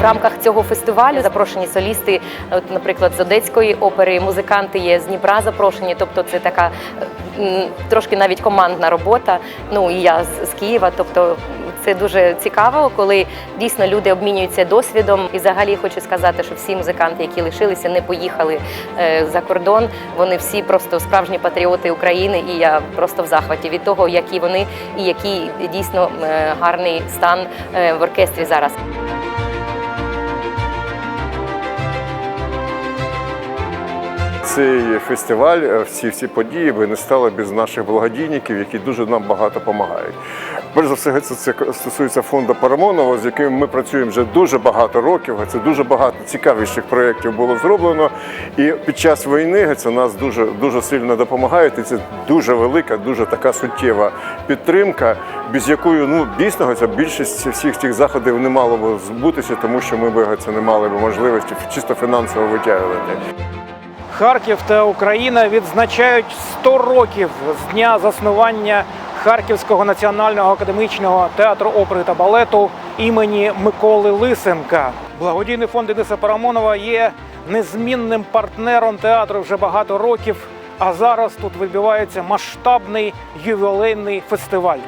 В рамках цього фестивалю запрошені солісти, от, наприклад, з Одеської опери, музиканти є з Дніпра запрошені. Тобто, це така трошки навіть командна робота. Ну і я з, Києва. Тобто, це дуже цікаво, коли дійсно люди обмінюються досвідом. І взагалі хочу сказати, що всі музиканти, які лишилися, не поїхали е, за кордон. Вони всі просто справжні патріоти України, і я просто в захваті від того, які вони і який дійсно е, гарний стан е, в оркестрі зараз. Цей фестиваль, е, всі всі події би не стали без наших благодійників, які дуже нам багато допомагають. Перш за все, це, стосується фонду Парамонова, з яким ми працюємо вже дуже багато років. Це дуже багато цікавіших проєктів було зроблено. І під час війни це нас дуже дуже сильно допомагають. І це дуже велика, дуже така суттєва підтримка, без якої ну дійсно це більшість всіх цих заходів не мало б збутися, тому що ми б це не мали б можливості чисто фінансово витягувати. Харків та Україна відзначають 100 років з дня заснування Харківського національного академічного театру опери та балету імені Миколи Лисенка. Благодійний фонд Дениса Парамонова є незмінним партнером театру вже багато років. А зараз тут відбувається масштабний ювілейний фестиваль.